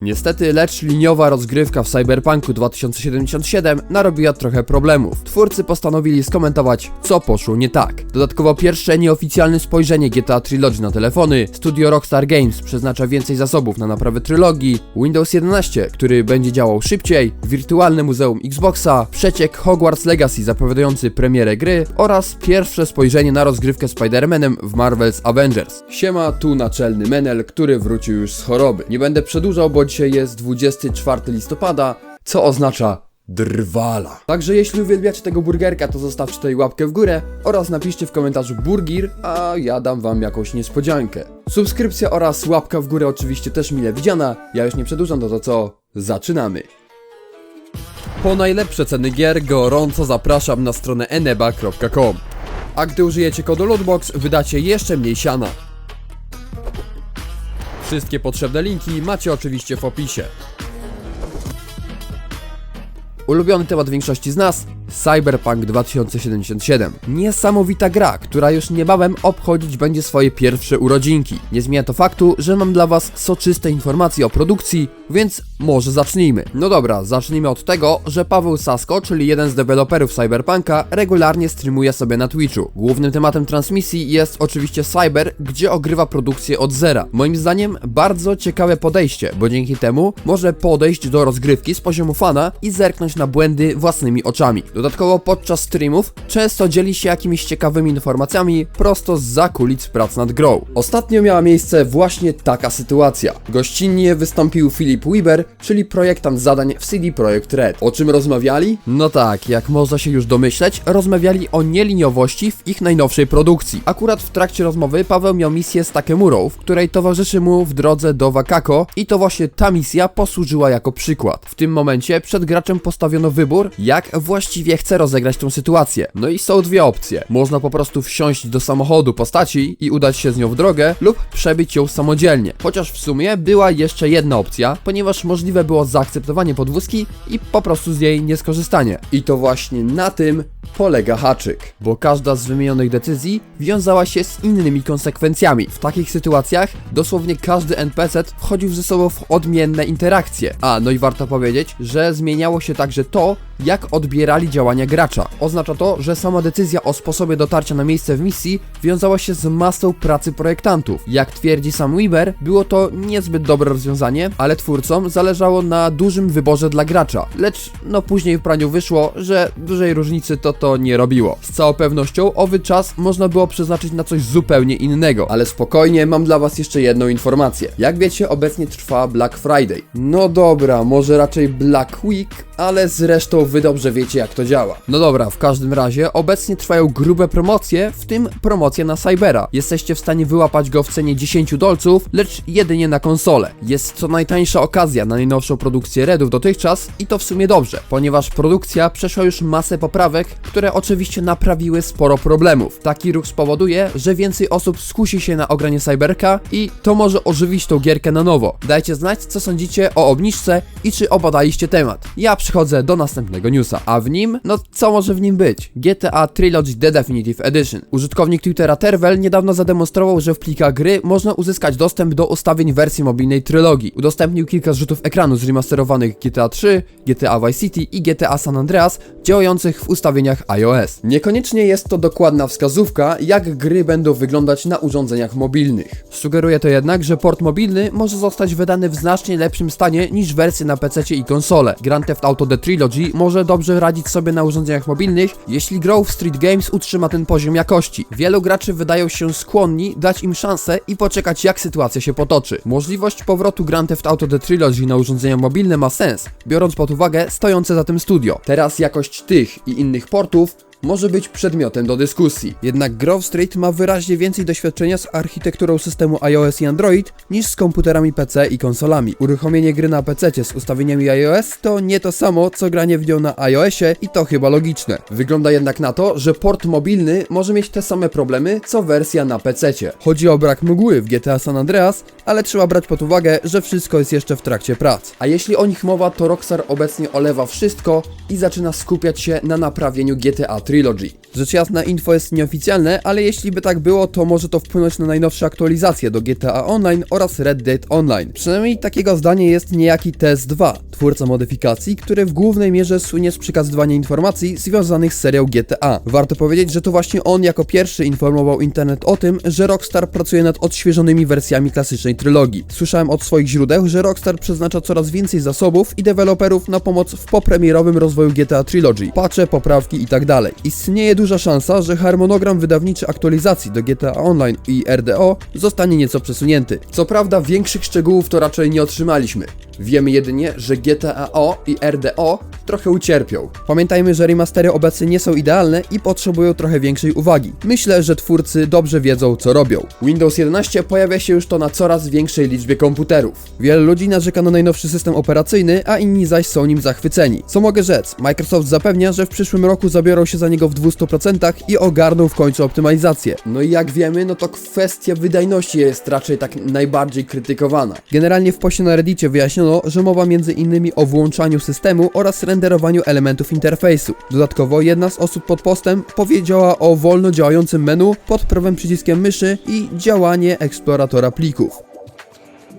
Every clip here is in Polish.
Niestety, lecz liniowa rozgrywka w Cyberpunku 2077 narobiła trochę problemów. Twórcy postanowili skomentować, co poszło nie tak. Dodatkowo pierwsze nieoficjalne spojrzenie GTA Trilogy na telefony, studio Rockstar Games przeznacza więcej zasobów na naprawę trylogii, Windows 11, który będzie działał szybciej, wirtualne muzeum Xboxa, przeciek Hogwarts Legacy zapowiadający premierę gry oraz pierwsze spojrzenie na rozgrywkę Spider-Manem w Marvel's Avengers. Siema, tu naczelny Menel, który wrócił już z choroby. Nie będę przedłużał, bo dzisiaj jest 24 listopada, co oznacza drwala. Także jeśli uwielbiacie tego burgerka, to zostawcie tutaj łapkę w górę oraz napiszcie w komentarzu burgir, a ja dam wam jakąś niespodziankę. Subskrypcja oraz łapka w górę oczywiście też mile widziana. Ja już nie przedłużam, to to co? Zaczynamy. Po najlepsze ceny gier gorąco zapraszam na stronę eneba.com. A gdy użyjecie kodu LOOTBOX wydacie jeszcze mniej siana. Wszystkie potrzebne linki macie oczywiście w opisie. Ulubiony temat większości z nas Cyberpunk 2077. Niesamowita gra, która już niebawem obchodzić będzie swoje pierwsze urodzinki. Nie zmienia to faktu, że mam dla was soczyste informacje o produkcji, więc może zacznijmy. No dobra, zacznijmy od tego, że Paweł Sasko, czyli jeden z deweloperów Cyberpunka, regularnie streamuje sobie na Twitchu. Głównym tematem transmisji jest oczywiście Cyber, gdzie ogrywa produkcję od zera. Moim zdaniem bardzo ciekawe podejście, bo dzięki temu może podejść do rozgrywki z poziomu fana i zerknąć na błędy własnymi oczami. Podczas streamów często dzieli się jakimiś ciekawymi informacjami prosto z zakulic prac nad grą. Ostatnio miała miejsce właśnie taka sytuacja. Gościnnie wystąpił Filip Weber, czyli projektant zadań w CD Projekt Red. O czym rozmawiali? No tak, jak można się już domyśleć, rozmawiali o nieliniowości w ich najnowszej produkcji. Akurat w trakcie rozmowy Paweł miał misję z Takemurą, w której towarzyszy mu w drodze do Wakako i to właśnie ta misja posłużyła jako przykład. W tym momencie przed graczem postawiono wybór, jak właściwie chce rozegrać tą sytuację. No i są dwie opcje. Można po prostu wsiąść do samochodu postaci i udać się z nią w drogę, lub przebyć ją samodzielnie. Chociaż w sumie była jeszcze jedna opcja, ponieważ możliwe było zaakceptowanie podwózki i po prostu z jej nieskorzystanie. I to właśnie na tym polega haczyk, bo każda z wymienionych decyzji wiązała się z innymi konsekwencjami. W takich sytuacjach dosłownie każdy NPC wchodził ze sobą w odmienne interakcje. A, no i warto powiedzieć, że zmieniało się także to, jak odbierali działania gracza. Oznacza to, że sama decyzja o sposobie dotarcia na miejsce w misji wiązała się z masą pracy projektantów. Jak twierdzi sam Weber, było to niezbyt dobre rozwiązanie, ale twórcom zależało na dużym wyborze dla gracza. Lecz no później w praniu wyszło, że dużej różnicy to to nie robiło. Z całą pewnością owy czas można było przeznaczyć na coś zupełnie innego, ale spokojnie, mam dla was jeszcze jedną informację. Jak wiecie, obecnie trwa Black Friday. No dobra, może raczej Black Week, ale zresztą wy dobrze wiecie jak to działa. No dobra, w każdym razie obecnie trwają grube promocje, w tym promocje na Cybera. Jesteście w stanie wyłapać go w cenie 10 dolców, lecz jedynie na konsolę. Jest to najtańsza okazja na najnowszą produkcję Redów dotychczas i to w sumie dobrze, ponieważ produkcja przeszła już masę poprawek, które oczywiście naprawiły sporo problemów. Taki ruch spowoduje, że więcej osób skusi się na ogranie Cyberka i to może ożywić tą gierkę na nowo. Dajcie znać, co sądzicie o obniżce i czy obadaliście temat. Ja przechodzę do następnego newsa, a w nim, no co może w nim być? GTA Trilogy The Definitive Edition. Użytkownik Twittera Terwell niedawno zademonstrował, że w plikach gry można uzyskać dostęp do ustawień wersji mobilnej trylogii. Udostępnił kilka zrzutów ekranu z remasterowanych GTA 3, GTA Vice City i GTA San Andreas, działających w ustawieniach iOS. Niekoniecznie jest to dokładna wskazówka, jak gry będą wyglądać na urządzeniach mobilnych. Sugeruje to jednak, że port mobilny może zostać wydany w znacznie lepszym stanie niż wersje na PC i konsole. Grand Theft Auto The Trilogy może dobrze radzić sobie na urządzeniach mobilnych, jeśli Grove Street Games utrzyma ten poziom jakości. Wielu graczy wydają się skłonni dać im szansę i poczekać jak sytuacja się potoczy. Możliwość powrotu Grand Theft Auto The Trilogy na urządzenia mobilne ma sens, biorąc pod uwagę stojące za tym studio. Teraz jakość tych i innych portów może być przedmiotem do dyskusji. Jednak Grove Street ma wyraźnie więcej doświadczenia z architekturą systemu iOS i Android niż z komputerami PC i konsolami. Uruchomienie gry na PC z ustawieniami iOS to nie to samo, co granie w nią na iOSie i to chyba logiczne. Wygląda jednak na to, że port mobilny może mieć te same problemy, co wersja na PC. Chodzi o brak mgły w GTA San Andreas, ale trzeba brać pod uwagę, że wszystko jest jeszcze w trakcie prac. A jeśli o nich mowa, to Rockstar obecnie olewa wszystko i zaczyna skupiać się na naprawieniu GTA Trilogy. Rzecz jasna, info jest nieoficjalne, ale jeśli by tak było, to może to wpłynąć na najnowsze aktualizacje do GTA Online oraz Red Dead Online. Przynajmniej takiego zdania jest niejaki TS2, twórca modyfikacji, który w głównej mierze słynie z przekazywania informacji związanych z serią GTA. Warto powiedzieć, że to właśnie on jako pierwszy informował internet o tym, że Rockstar pracuje nad odświeżonymi wersjami klasycznej trylogii. Słyszałem od swoich źródeł, że Rockstar przeznacza coraz więcej zasobów i deweloperów na pomoc w popremierowym rozwoju GTA Trilogy, patche, poprawki itd. Istnieje duża szansa, że harmonogram wydawniczy aktualizacji do GTA Online i RDO zostanie nieco przesunięty. Co prawda większych szczegółów to raczej nie otrzymaliśmy. Wiemy jedynie, że GTAO i RDO trochę ucierpią. Pamiętajmy, że remastery obecnie nie są idealne i potrzebują trochę większej uwagi. Myślę, że twórcy dobrze wiedzą, co robią. Windows 11 pojawia się już to na coraz większej liczbie komputerów. Wiele ludzi narzeka na najnowszy system operacyjny, a inni zaś są nim zachwyceni. Co mogę rzec? Microsoft zapewnia, że w przyszłym roku zabiorą się za niego w 200% i ogarną w końcu optymalizację. No i jak wiemy, no to kwestia wydajności jest raczej tak najbardziej krytykowana. Generalnie w poście na Reddicie wyjaśniono, że mowa między innymi o włączaniu systemu oraz renderowaniu elementów interfejsu. Dodatkowo jedna z osób pod postem powiedziała o wolno działającym menu pod prawym przyciskiem myszy i działanie eksploratora plików.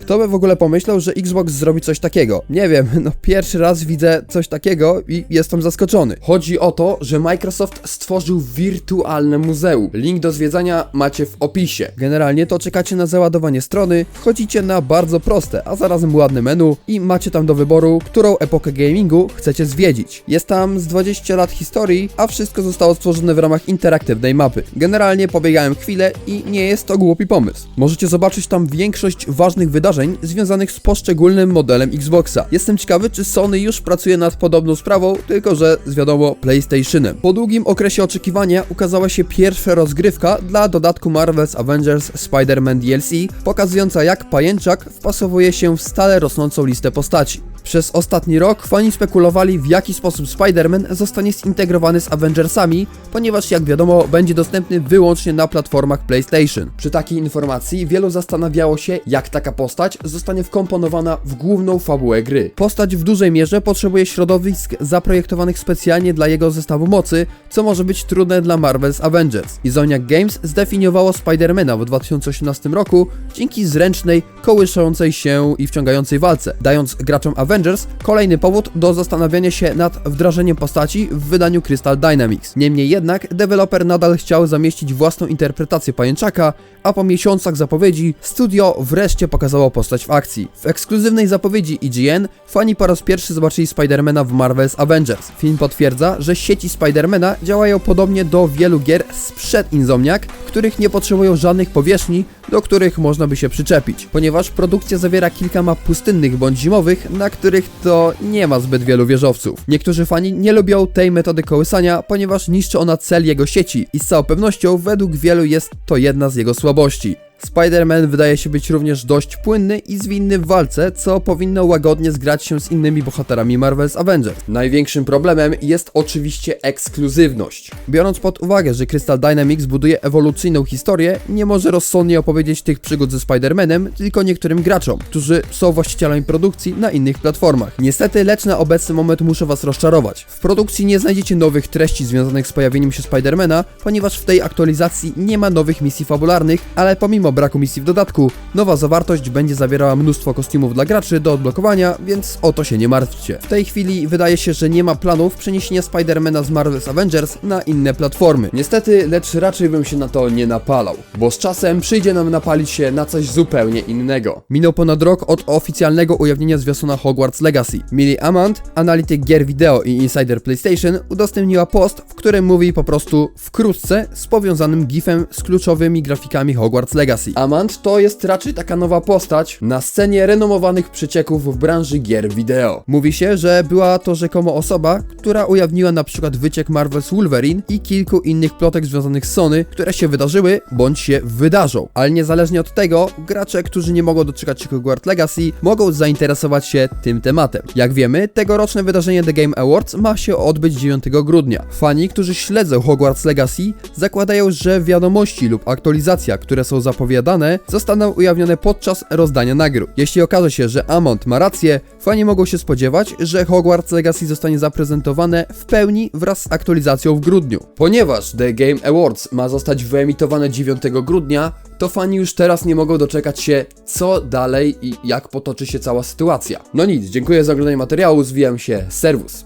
Kto by w ogóle pomyślał, że Xbox zrobi coś takiego? Nie wiem, no pierwszy raz widzę coś takiego i jestem zaskoczony. Chodzi o to, że Microsoft stworzył wirtualne muzeum. Link do zwiedzania macie w opisie. Generalnie to czekacie na załadowanie strony, wchodzicie na bardzo proste, a zarazem ładne menu i macie tam do wyboru, którą epokę gamingu chcecie zwiedzić. Jest tam z 20 lat historii, a wszystko zostało stworzone w ramach interaktywnej mapy. Generalnie pobiegałem chwilę i nie jest to głupi pomysł. Możecie zobaczyć tam większość ważnych wydarzeń związanych z poszczególnym modelem Xboxa. Jestem ciekawy, czy Sony już pracuje nad podobną sprawą, tylko że z wiadomo PlayStationem. Po długim okresie oczekiwania ukazała się pierwsza rozgrywka dla dodatku Marvel's Avengers Spider-Man DLC, pokazująca jak pajęczak wpasowuje się w stale rosnącą listę postaci. Przez ostatni rok fani spekulowali w jaki sposób Spider-Man zostanie zintegrowany z Avengersami, ponieważ jak wiadomo będzie dostępny wyłącznie na platformach PlayStation. Przy takiej informacji wielu zastanawiało się jak taka postać zostanie wkomponowana w główną fabułę gry. Postać w dużej mierze potrzebuje środowisk zaprojektowanych specjalnie dla jego zestawu mocy, co może być trudne dla Marvel's Avengers. Izoniac Games zdefiniowało Spider-Mana w 2018 roku dzięki zręcznej, kołyszącej się i wciągającej walce, dając graczom Avengers kolejny powód do zastanawiania się nad wdrażaniem postaci w wydaniu Crystal Dynamics. Niemniej jednak deweloper nadal chciał zamieścić własną interpretację pajęczaka, a po miesiącach zapowiedzi studio wreszcie pokazało postać w akcji. W ekskluzywnej zapowiedzi IGN fani po raz pierwszy zobaczyli Spidermana w Marvel's Avengers. Film potwierdza, że sieci Spidermana działają podobnie do wielu gier sprzed Insomniac, których nie potrzebują żadnych powierzchni, do których można by się przyczepić, ponieważ produkcja zawiera kilka map pustynnych bądź zimowych, na których to nie ma zbyt wielu wieżowców. Niektórzy fani nie lubią tej metody kołysania, ponieważ niszczy ona cel jego sieci i z całą pewnością według wielu jest to jedna z jego słabości. Spider-Man wydaje się być również dość płynny i zwinny w walce, co powinno łagodnie zgrać się z innymi bohaterami Marvel's Avengers. Największym problemem jest oczywiście ekskluzywność. Biorąc pod uwagę, że Crystal Dynamics buduje ewolucyjną historię, nie może rozsądnie opowiedzieć tych przygód ze Spider-Manem tylko niektórym graczom, którzy są właścicielami produkcji na innych platformach. Niestety, lecz na obecny moment muszę was rozczarować. W produkcji nie znajdziecie nowych treści związanych z pojawieniem się Spider-Mana, ponieważ w tej aktualizacji nie ma nowych misji fabularnych, ale pomimo braku misji w dodatku, nowa zawartość będzie zawierała mnóstwo kostiumów dla graczy do odblokowania, więc o to się nie martwcie. W tej chwili wydaje się, że nie ma planów przeniesienia Spidermana z Marvel's Avengers na inne platformy. Niestety, lecz raczej bym się na to nie napalał, bo z czasem przyjdzie nam napalić się na coś zupełnie innego. Minął ponad rok od oficjalnego ujawnienia zwiastuna Hogwarts Legacy. Millie Amand, analityk gier wideo i insider PlayStation, udostępniła post, w którym mówi po prostu wkrótce z powiązanym gifem z kluczowymi grafikami Hogwarts Legacy. Amand to jest raczej taka nowa postać na scenie renomowanych przecieków w branży gier wideo. Mówi się, że była to rzekomo osoba, która ujawniła na przykład wyciek Marvel's Wolverine i kilku innych plotek związanych z Sony, które się wydarzyły bądź się wydarzą. Ale niezależnie od tego, gracze, którzy nie mogą doczekać się Hogwarts Legacy, mogą zainteresować się tym tematem. Jak wiemy, tegoroczne wydarzenie The Game Awards ma się odbyć 9 grudnia. Fani, którzy śledzą Hogwarts Legacy, zakładają, że wiadomości lub aktualizacja, które są zapowiedziane zapowiadane, zostaną ujawnione podczas rozdania nagród. Jeśli okaże się, że Amont ma rację, fani mogą się spodziewać, że Hogwarts Legacy zostanie zaprezentowane w pełni wraz z aktualizacją w grudniu. Ponieważ The Game Awards ma zostać wyemitowane 9 grudnia, to fani już teraz nie mogą doczekać się, co dalej i jak potoczy się cała sytuacja. No nic, dziękuję za oglądanie materiału, zwijam się, serwus.